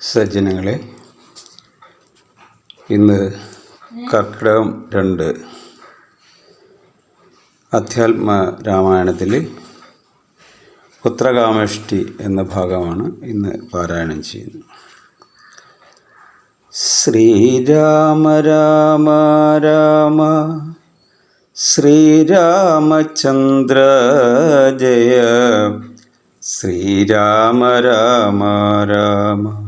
സജ്ജനങ്ങളെ ഇന്ന് കർക്കിടകം രണ്ട് അധ്യാത്മ രാമായണത്തിൽ പുത്രകാമഷ്ടി എന്ന ഭാഗമാണ് ഇന്ന് പാരായണം ചെയ്യുന്നത്. ശ്രീരാമ രാമ രാമ ശ്രീരാമചന്ദ്ര ജയ ശ്രീരാമ രാമ രാമ.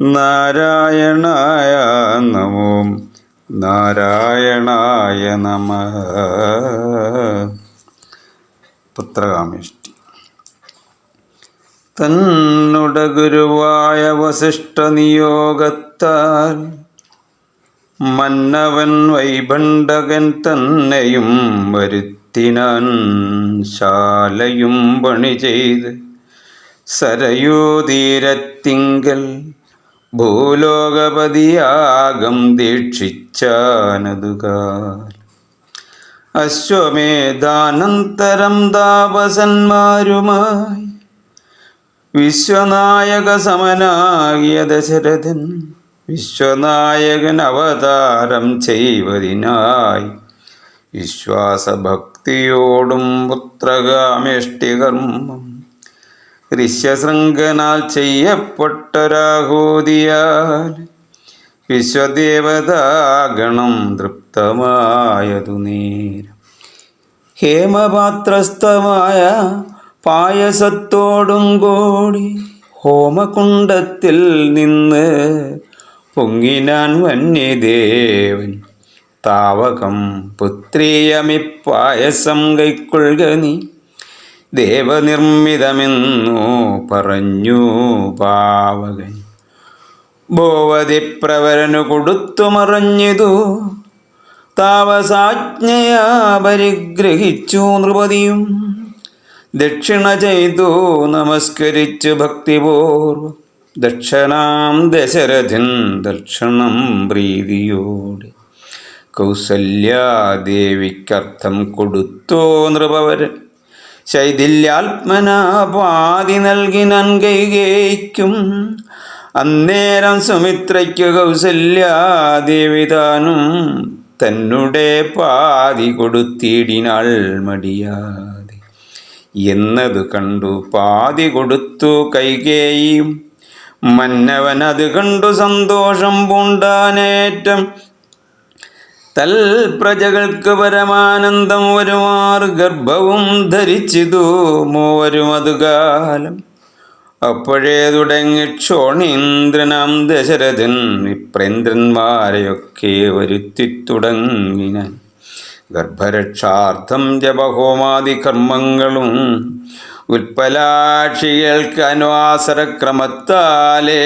നാരായണായ നമോ. നാരായണായ നമ. പുത്രകാമിഷ്ടി. തന്നുട ഗുരുവായ വസിഷ്ഠ നിയോഗത്താൽ മന്നവൻ വൈഭണ്ഡകൻ തന്നെയും വരുത്തിനാൻ ശാലയും പണി ചെയ്ത് സരയൂതീരത്തിങ്കൽ ഭൂലോകപതിയാകം ദീക്ഷിച്ചാനതുകാൽ. അശ്വമേധാനന്തരം താപസന്മാരുമായി വിശ്വനായക സമനാകിയ ദശരഥൻ വിശ്വനായകൻ അവതാരം ചെയ്വതിനായി വിശ്വാസഭക്തിയോടും പുത്രകാമേഷ്ടികർമ്മം ഋഷ്യശൃംഖനാൽ ചെയ്യപ്പെട്ടൊരാഹൂതിയാൽ വിശ്വദേവതാഗണം തൃപ്തമായതു നേരം. ഹേമപാത്രസ്ഥമായ പായസത്തോടും കൂടി ഹോമകുണ്ടത്തിൽ നിന്ന് പൊങ്ങിനാൻ വന്യദേവൻ താവകം പുത്രിയമിപ്പായസം കൈക്കൊള്ളുക നീ. ദേവനിർമ്മിതമെന്നു പറഞ്ഞു പാവകൻ. ഭൂവതിപ്രവരനു കൊടുത്തു മറഞ്ഞിതു. താവസാജ്ഞയാ പരിഗ്രഹിച്ചു നൃപതിയും. ദക്ഷിണ ചെയ്തു നമസ്കരിച്ചു ഭക്തിപൂർവം ദക്ഷണാം ദശരഥൻ ദക്ഷണം പ്രീതിയോടെ. കൗസല്യാദേവിക്കർത്ഥം കൊടുത്തോ നൃപവരൻ. ശൈഥില്യാത്മന നൽകി നൻകൈകേയ്ക്കും കൈകേയ്ക്കും അന്നേരം സുമിത്രയ്ക്കു കൗസല്യാദേവി താനും തന്നെ പാതി കൊടുത്തിടിനാൾ മടിയാതെ. എന്നതു കണ്ടു പാതി കൊടുത്തു കൈകേയും. മന്നവൻ അത് കണ്ടു സന്തോഷം പൂണ്ടാനേറ്റം. തൽ പ്രജകൾക്ക് പരമാനന്ദം വരുമാർ ഗർഭവും ധരിച്ചിതു മൂവരും അതുകാലം. അപ്പോഴേ തുടങ്ങി ക്ഷോണീന്ദ്രനാം ദശരഥൻ വിപ്രേന്ദ്രന്മാരെയൊക്കെ വരുത്തി തുടങ്ങിന ഗർഭരക്ഷാർത്ഥം ജപഹോമാദി കർമ്മങ്ങളും ഉൽപ്പലാക്ഷികൾക്ക് അനുവാസരക്രമത്താലേ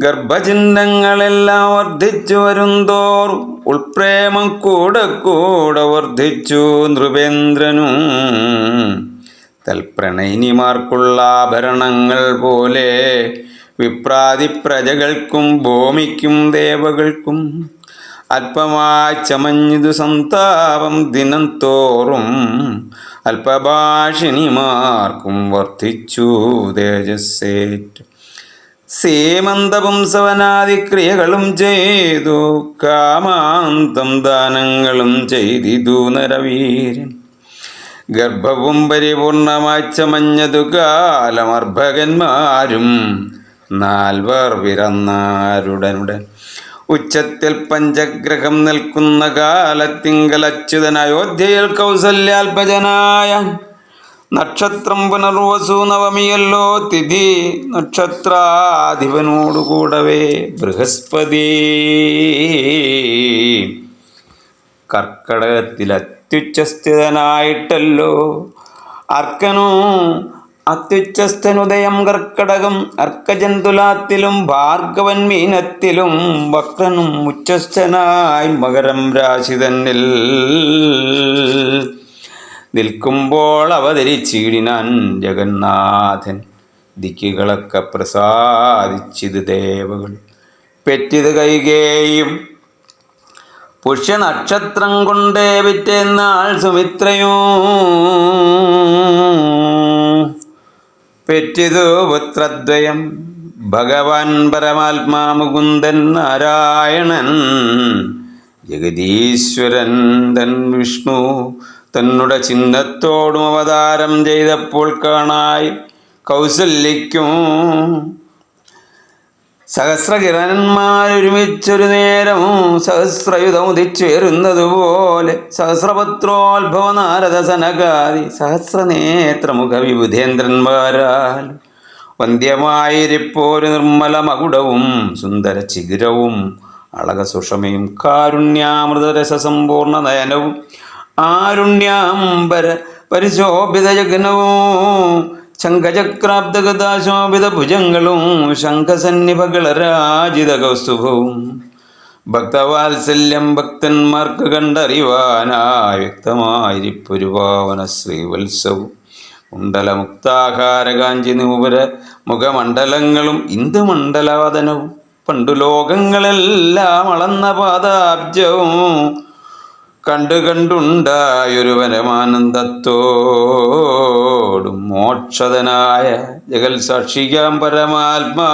ഗർഭചിഹ്നങ്ങളെല്ലാം വർദ്ധിച്ചു വരുന്തോർ ഉൾപ്രേമം കൂടെ കൂടെ വർദ്ധിച്ചു നൃപേന്ദ്രനും. തൽപ്രണയിനിമാർക്കുള്ള ആഭരണങ്ങൾ പോലെ വിപ്രാതി പ്രജകൾക്കും ഭൂമിക്കും ദേവകൾക്കും അല്പമായി ചമഞ്ഞിതു സന്താപം ദിനം തോറും അല്പഭാഷിണിമാർക്കും വർദ്ധിച്ചു തേജസ്സേറ്റ്. സീമന്തപുംസവനാദിക്രിയകളും ചെയ്തു. കാമാന്തം ദാനങ്ങളും ചെയ്തിതു നരവീരൻ. ഗർഭവും പരിപൂർണമായി ചമഞ്ഞതു കാലമർഭകന്മാരും. നാൽവർ പിറന്നാരുടനുടൻ. ഉച്ചത്തിൽ പഞ്ചഗ്രഹം നിൽക്കുന്ന കാലത്തിങ്കൽ അച്യുതൻ അയോധ്യയിൽ കൗസല്യാൽപജനായ നക്ഷത്രം പുനർവസു നവമിയല്ലോ തിഥി നക്ഷത്രാധിപനോടുകൂടവേ ബൃഹസ്പതി. കർക്കടകത്തിൽ അത്യുച്ചസ്ഥിതനായിട്ടല്ലോ അർക്കനു അത്യുച്ചസ്ഥനുദയം കർക്കടകം അർക്കജന്തുലാത്തിലും ഭാർഗവൻ മീനത്തിലും വക്രനും ഉച്ചസ്ഥനായി മകരം രാശി തന്നിൽ. നിൽക്കുമ്പോൾ അവതരിച്ചിടിനാൻ ജഗന്നാഥൻ. ദിക്കുകളൊക്കെ പ്രസാദിച്ചിത് ദേവകൾ. പെറ്റിത് കൈകേയും പുഷ്യനക്ഷത്രം കൊണ്ടേ വിറ്റെന്നാൾ സുമിത്രയോ. പെറ്റിതു പുത്രദ്വയം ഭഗവാൻ പരമാത്മാ മുകുന്ദൻ നാരായണൻ ജഗദീശ്വരൻ തൻ വിഷ്ണു തന്നുടെ ചിഹ്നത്തോടും അവതാരം ചെയ്തപ്പോൾ കാണായി കൗസല്യയ്ക്കും സഹസ്രകിരണന്മാരൊരുമിച്ചൊരു നേരം സഹസ്രയുധം ഉദിച്ചേരുന്നതുപോലെ സഹസ്രപത്രോത്ഭവ നാരദ സനകാതി സഹസ്രനേത്രമുഖ വിബുധേന്ദ്രന്മാരാൽ വന്ധ്യമായിരിപ്പോരു നിർമ്മല മകുടവും സുന്ദര ചിഗുരവും അളക സുഷമയും കാരുണ്യാമൃതരസസമ്പൂർണ നയനവും ആരുണ്യാംബര പരിശോഭിത ജഗ്നവും ശംഖചക്രാബ്ദഗതാശോഭിത ഭുജങ്ങളും ശംഖസന്നിഭകളരാജിത കൗസ്തുഭവും. ഭക്തവാത്സല്യം ഭക്തന്മാർക്ക് കണ്ടറിവാനായി വ്യക്തമായിരിപ്പൊരു പാവന ശ്രീവത്സവും. കുണ്ടലമുക്താഹാരകാഞ്ചി നൂപര മുഖമണ്ഡലങ്ങളും ഇന്ദുമണ്ഡലവദനവും പണ്ടു ലോകങ്ങളെല്ലാം അളന്ന പാദാബ്ജവും. കണ്ടു കണ്ടുണ്ടായൊരുവനമാനന്ദത്തോടും മോക്ഷതനായ ജഗൽ സാക്ഷിക്കാം പരമാത്മാ.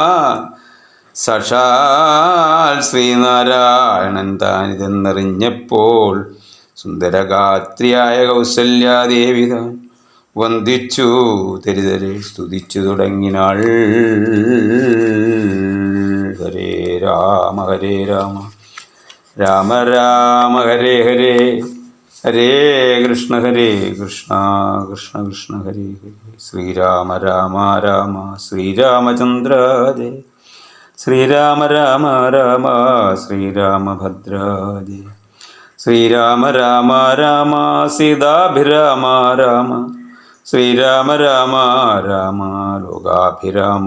സഷാൽ ശ്രീനാരായണൻ താനിതെന്നറിഞ്ഞപ്പോൾ സുന്ദരഗാത്രിയായ കൗസല്യാദേവിത വന്ദിച്ചു തെരിതരെ സ്തുതിച്ചു തുടങ്ങിനാൾ ഹരേ രാമ ഹരേ രാമ. രാമ രാമ ഹരേ ഹരേ. ഹരേ കൃഷ്ണ ഹരേ കൃഷ്ണ കൃഷ്ണ കൃഷ്ണ ഹരേ ഹരേ. ശ്രീരാമ രാമ രാമ ശ്രീരാമചന്ദ്ര ജയ ശ്രീരാമ രാമ രാമ ശ്രീരാമഭദ്രാജയ ശ്രീരാമ രാമ രാമ സീതാഭിരാമ രാമ. ശ്രീരാമ രാമ രാമ ലോകാഭിരാമ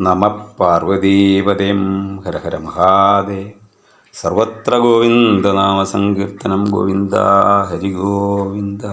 നമ പാർവതീപതയും. ഹര ഹര മഹാദേ സർവത്ര ഗോവിന്ദനാമസങ്കീർത്തനം ഗോവിന്ദ ഹരി ഗോവിന്ദ.